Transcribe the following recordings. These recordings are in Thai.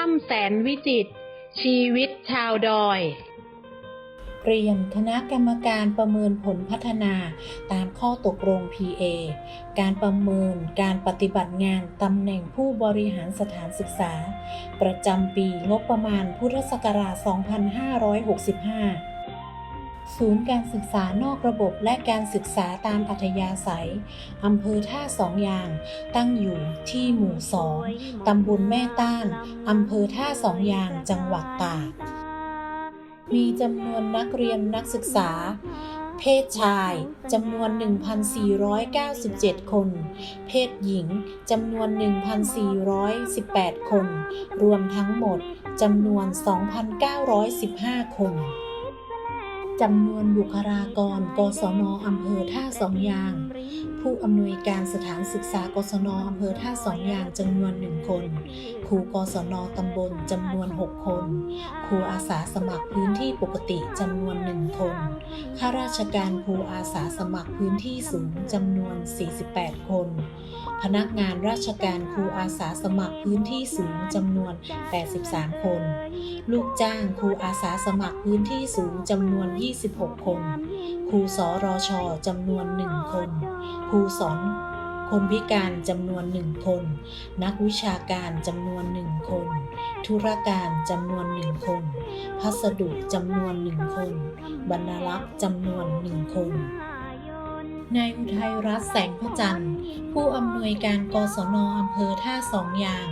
ถ้ำแสนวิจิตรชีวิตชาวดอย เรียนคณะกรรมการประเมินผลพัฒนาตามข้อตกลง PA การประเมินการปฏิบัติงานตำแหน่งผู้บริหารสถานศึกษา ประจำปีงบประมาณพุทธศักราช 2565 ศูนย์การศึกษานอกระบบและการศึกษาตามอัธยาศัย อำเภอท่าสองยาง ตั้งอยู่ที่หมู่สองตำบลแม่ต้าน อำเภอท่าสองยาง จังหวัดตาก มีจำนวนนักเรียนนักศึกษา เพศชายจำนวน 1,497 คน เพศหญิงจำนวน 1,418 คน รวมทั้งหมดจำนวน 2,915 คน จำนวนบุคลากร กศนอำเภอท่าสองยาง ผู้อำนวยการสถานศึกษากศนอำเภอท่าสองยางจำนวนหนึ่งคน ครูกศนตำบลจำนวน 6 คน ครูอาสาสมัครพื้นที่ปกติจำนวนหนึ่งคน ข้าราชการครูอาสาสมัครพื้นที่สูงจำนวน 48 คน พนักงานราชการครูอาสาสมัครพื้นที่สูงจำนวน 83 คน ลูกจ้างครูอาสาสมัครพื้นที่สูงจำนวน 26 คนครูสรชจำนวนหนึ่งคน ครูสอนคนพิการจำนวนหนึ่งคน นักวิชาการจำนวนหนึ่งคน ธุรการจำนวนหนึ่งคน พัสดุจำนวน1คน บรรลักษ์จำนวนหนึ่งคน นายอุทัยรัตน์แสงพระจันทร์ ผู้อำนวยการกศนอำเภอท่าสองยาง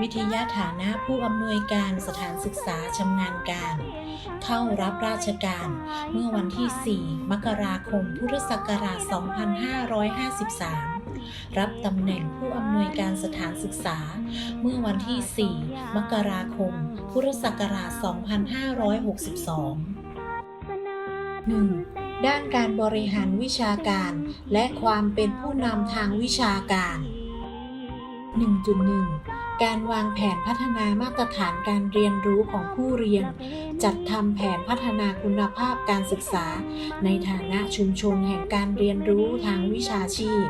วิทยาฐานะผู้อำนวยการสถานศึกษาชำนาญการ เข้ารับราชการ เมื่อวันที่ 4 มกราคม พุทธศักราช 2553 รับตำแหน่งผู้อำนวยการสถานศึกษา เมื่อวันที่ 4 มกราคม พุทธศักราช 2562 1. ด้านการบริหารวิชาการ และความเป็นผู้นำทางวิชาการ 1.1 การวางแผนพัฒนามาตรฐานการเรียนรู้ของผู้เรียน จัดทำแผนพัฒนาคุณภาพการศึกษา ในฐานะชุมชนแห่งการเรียนรู้ทางวิชาชีพ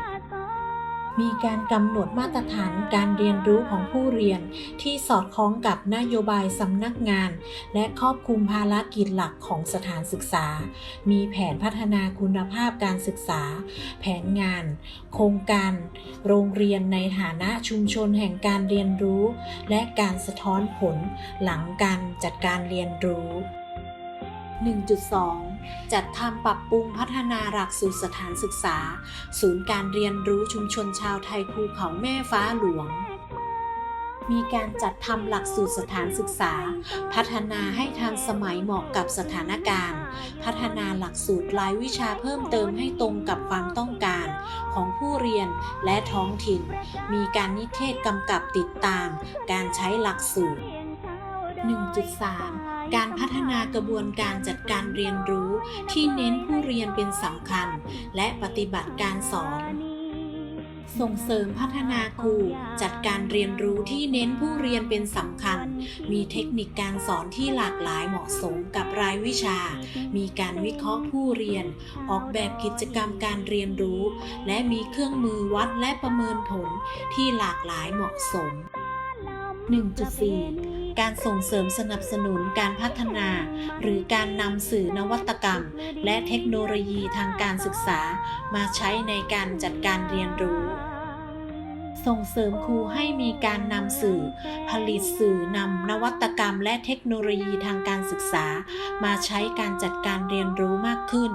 มีการกำหนดมาตรฐานการเรียนรู้ของผู้เรียน ที่สอดคล้องกับนโยบายสำนักงาน และครอบคลุมภารกิจหลักของสถานศึกษา มีแผนพัฒนาคุณภาพการศึกษา แผนงาน โครงการ โรงเรียนในฐานะชุมชนแห่งการเรียนรู้ และการสะท้อนผลหลังการจัดการเรียนรู้ 1.2 จัดทำปรับปรุงพัฒนาหลักสูตรสถานศึกษา ศูนย์การเรียนรู้ชุมชนชาวไทยภูเขาแม่ฟ้าหลวง มีการจัดทำหลักสูตรสถานศึกษา พัฒนาให้ทันสมัยเหมาะกับสถานการณ์ พัฒนาหลักสูตรรายวิชาเพิ่มเติมให้ตรงกับความต้องการของผู้เรียนและท้องถิ่น มีการนิเทศกำกับติดตาม การใช้หลักสูตร 1.3 การพัฒนากระบวนการจัดการเรียนรู้ที่เน้นผู้เรียนเป็นสำคัญ และปฏิบัติการสอน ส่งเสริมพัฒนาครูจัดการเรียนรู้ที่เน้นผู้เรียนเป็นสำคัญ มีเทคนิคการสอนที่หลากหลายเหมาะสมกับรายวิชา มีการวิเคราะห์ผู้เรียน ออกแบบกิจกรรมการเรียนรู้ และมีเครื่องมือวัดและประเมินผลที่หลากหลายเหมาะสม 1.4 การส่งเสริมสนับสนุนการพัฒนา หรือการนำสื่อนวัตกรรม และเทคโนโลยีทางการศึกษามาใช้ในการจัดการเรียนรู้ ส่งเสริมครูให้มีการนำสื่อ ผลิตสื่อนำนวัตกรรมและเทคโนโลยีทางการศึกษา มาใช้การจัดการเรียนรู้มากขึ้น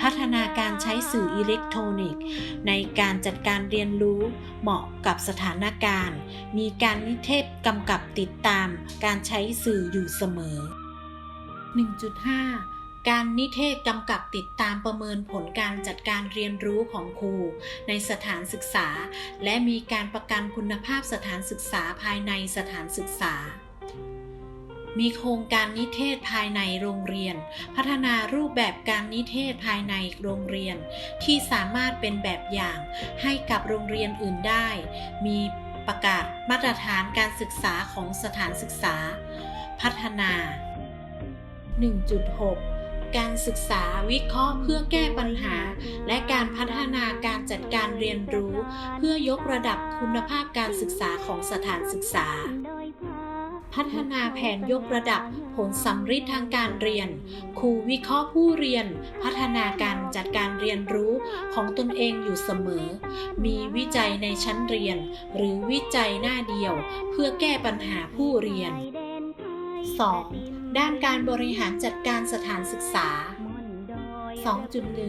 พัฒนาการใช้สื่ออิเล็กทรอนิกส์ ในการจัดการเรียนรู้เหมาะกับสถานการณ์ มีการนิเทศกำกับติดตามการใช้สื่ออยู่เสมอ 1.5 การนิเทศกำกับติดตามประเมินผลการจัดการเรียนรู้ของครู ในสถานศึกษา และมีการประกันคุณภาพสถานศึกษาภายในสถานศึกษามีโครงการนิเทศภายในโรงเรียน พัฒนารูปแบบการนิเทศภายในโรงเรียน ที่สามารถเป็นแบบอย่างให้กับโรงเรียนอื่นได้ มีประกาศมาตรฐานการศึกษาของสถานศึกษา พัฒนา 1.6 การศึกษาวิเคราะห์เพื่อแก้ปัญหา และการพัฒนาการจัดการเรียนรู้ เพื่อยกระดับคุณภาพการศึกษาของสถานศึกษา พัฒนาแผนยกระดับผลสัมฤทธิ์ทางการเรียน ครูวิเคราะห์ผู้เรียน พัฒนาการจัดการเรียนรู้ของตนเองอยู่เสมอ มีวิจัยในชั้นเรียน หรือวิจัยหน้าเดียว เพื่อแก้ปัญหาผู้เรียน 2. ด้านการบริหารจัดการสถานศึกษา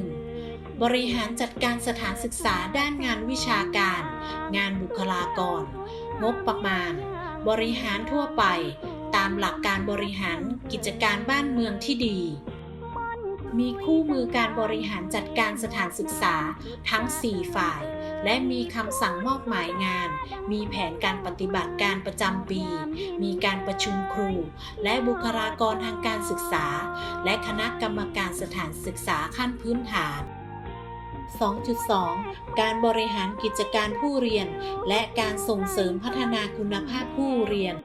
2.1 บริหารจัดการสถานศึกษาด้านงานวิชาการ งานบุคลากร งบประมาณ บริหารทั่วไป ตามหลักการบริหารกิจการบ้านเมืองที่ดี มีคู่มือการบริหารจัดการสถานศึกษาทั้ง 4 ฝ่าย และมีคำสั่งมอบหมายงาน มีแผนการปฏิบัติการประจำปี มีการประชุมครู และบุคลากรทางการศึกษา และคณะกรรมการสถานศึกษาขั้นพื้นฐาน 2.2 การบริหารกิจการผู้เรียน และการส่งเสริมพัฒนาคุณภาพผู้เรียน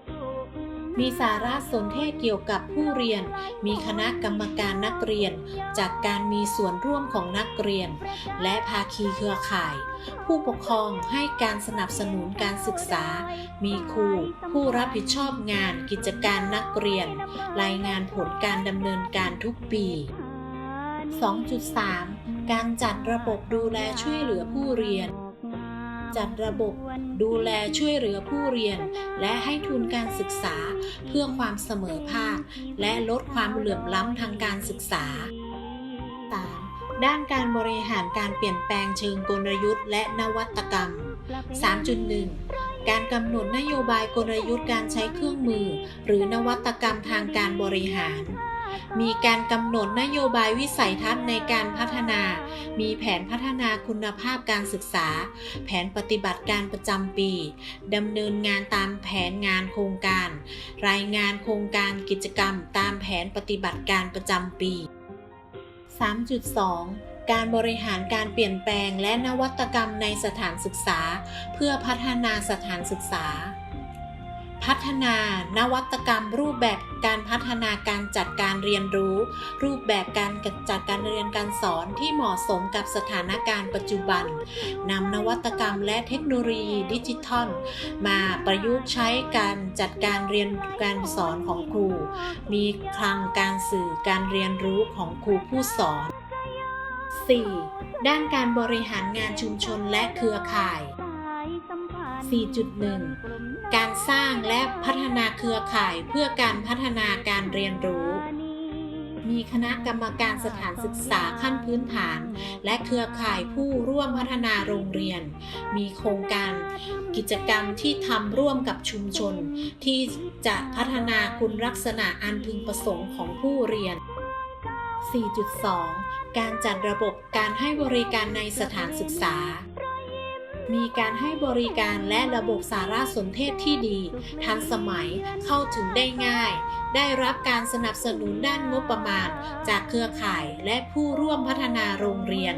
มีสาระสนเทศเกี่ยวกับผู้เรียน มีคณะกรรมการนักเรียน จากการมีส่วนร่วมของนักเรียน และภาคีเครือข่าย ผู้ปกครองให้การสนับสนุนการศึกษา มีครู ผู้รับผิดชอบงานกิจการนักเรียน รายงานผลการดำเนินการทุกปี 2.3 การจัดระบบดูแลช่วยเหลือผู้เรียน จัดระบบ ดูแลช่วยเหลือผู้เรียน และให้ทุนการศึกษาเพื่อความเสมอภาค และลดความเหลื่อมล้ำทางการศึกษา 3. ด้านการบริหารการเปลี่ยนแปลงเชิงกลยุทธ์และนวัตกรรม 3.1 การกำหนดนโยบายกลยุทธ์การใช้เครื่องมือ หรือนวัตกรรมทางการบริหาร มีการกำหนดนโยบายวิสัยทัศน์ในการพัฒนา มีแผนพัฒนาคุณภาพการศึกษา แผนปฏิบัติการประจำปีดำเนินงานตามแผนงานโครงการ รายงานโครงการกิจกรรมตามแผนปฏิบัติการประจำปี 3.2การบริหารการเปลี่ยนแปลงและนวัตกรรมในสถานศึกษา เพื่อพัฒนาสถานศึกษา พัฒนานวัตกรรม รูปแบบการพัฒนาการจัดการเรียนรู้ รูปแบบการจัดการเรียนการสอนที่เหมาะสมกับสถานการณ์ปัจจุบันนำนวัตกรรมและเทคโนโลยีดิจิทัล มาประยุกต์ใช้การจัดการเรียนการสอนของครู มีคลังการสื่อการเรียนรู้ของครูผู้สอน 4. ด้านการบริหารงานชุมชนและเครือข่าย 4.1 การสร้างและพัฒนาเครือข่ายเพื่อการพัฒนาการเรียนรู้ มีคณะกรรมการสถานศึกษาขั้นพื้นฐาน และเครือข่ายผู้ร่วมพัฒนาโรงเรียน มีโครงการกิจกรรมที่ทำร่วมกับชุมชน ที่จะพัฒนาคุณลักษณะอันพึงประสงค์ของผู้เรียน 4.2 การจัดระบบการให้บริการในสถานศึกษา มีการให้บริการและระบบสารสนเทศที่ดี ทันสมัยเข้าถึงได้ง่าย ได้รับการสนับสนุนด้านงบประมาณ จากเครือข่ายและผู้ร่วมพัฒนาโรงเรียน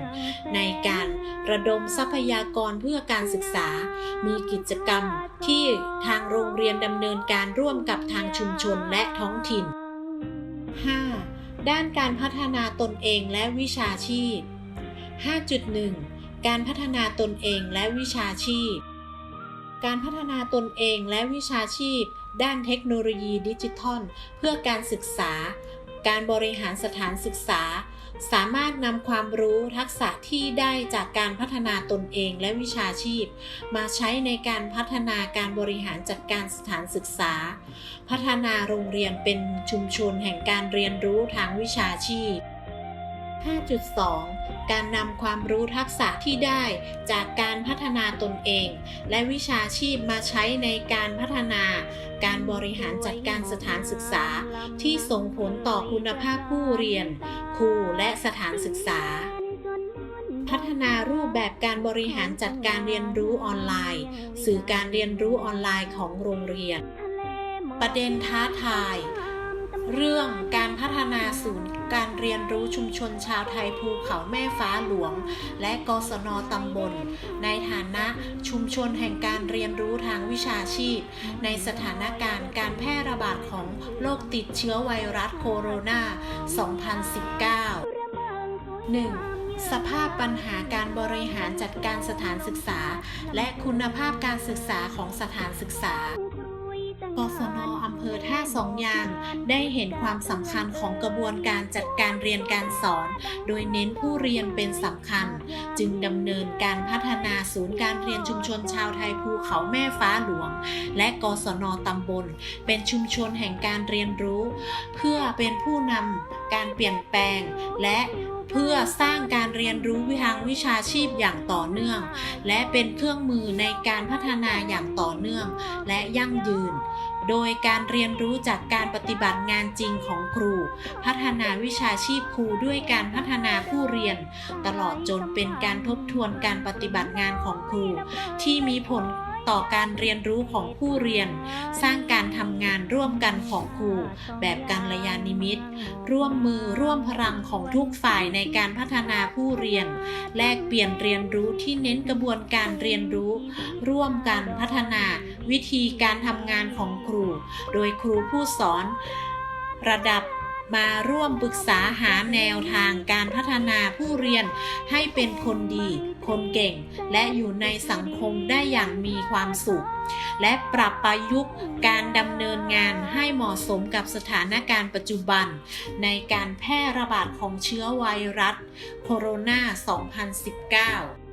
ในการระดมทรัพยากรเพื่อการศึกษา มีกิจกรรมที่ทางโรงเรียนดำเนินการร่วมกับทางชุมชนและท้องถิ่น 5. ด้านการพัฒนาตนเองและวิชาชีพ 5.1 การพัฒนาตนเองและวิชาชีพ การพัฒนาตนเองและวิชาชีพ ด้านเทคโนโลยีดิจิทัล เพื่อการศึกษา การบริหารสถานศึกษา สามารถนำความรู้ทักษะที่ได้จากการพัฒนาตนเองและวิชาชีพ มาใช้ในการพัฒนาการบริหารจัดการสถานศึกษา พัฒนาโรงเรียนเป็นชุมชนแห่งการเรียนรู้ทางวิชาชีพ 5.2 การนำความรู้ทักษะที่ได้จากการพัฒนาตนเอง และวิชาชีพมาใช้ในการพัฒนา การบริหารจัดการสถานศึกษา ที่ส่งผลต่อคุณภาพผู้เรียน ครูและสถานศึกษาพัฒนารูปแบบการบริหารจัดการเรียนรู้ออนไลน์ สื่อการเรียนรู้ออนไลน์ของโรงเรียน ประเด็นท้าทาย เรื่องการพัฒนาศูนย์การเรียนรู้ชุมชนชาวไทยภูเขาแม่ฟ้าหลวง และกศนตำบล ในฐานะชุมชนแห่งการเรียนรู้ทางวิชาชีพ ในสถานการณ์การแพร่ระบาดของโรคติดเชื้อไวรัสโคโรนา 2019 1. สภาพปัญหาการบริหารจัดการสถานศึกษา และคุณภาพการศึกษาของสถานศึกษา กศนอำเภอท่าสองยาง ได้เห็นความสำคัญของกระบวนการจัดการเรียนการสอน โดยเน้นผู้เรียนเป็นสำคัญ จึงดำเนินการพัฒนาศูนย์การเรียนชุมชนชาวไทยภูเขาแม่ฟ้าหลวง และกศนตำบล เป็นชุมชนแห่งการเรียนรู้ เพื่อเป็นผู้นำการเปลี่ยนแปลงและเพื่อสร้างการเรียนรู้วิทางวิชาชีพอย่างต่อเนื่อง และเป็นเครื่องมือในการพัฒนาอย่างต่อเนื่อง และยั่งยืน โดยการเรียนรู้จากการปฏิบัติงานจริงของครู พัฒนาวิชาชีพครูด้วยการพัฒนาผู้เรียน ตลอดจนเป็นการทบทวนการปฏิบัติงานของครู ที่มีผล ต่อการเรียนรู้ของผู้เรียน สร้างการทำงานร่วมกันของครู แบบการระยานิมิต ร่วมมือร่วมพลังของทุกฝ่ายในการพัฒนาผู้เรียน แลกเปลี่ยนเรียนรู้ที่เน้นกระบวนการเรียนรู้ ร่วมกันพัฒนาวิธีการทำงานของครู โดยครูผู้สอน ระดับ มาร่วมปรึกษาหาแนวทางการพัฒนาผู้เรียนให้เป็นคนดี คนเก่ง และอยู่ในสังคมได้อย่างมีความสุข และปรับประยุกต์การดำเนินงานให้เหมาะสมกับสถานการณ์ปัจจุบัน ในการแพร่ระบาดของเชื้อไวรัสโคโรนา 2019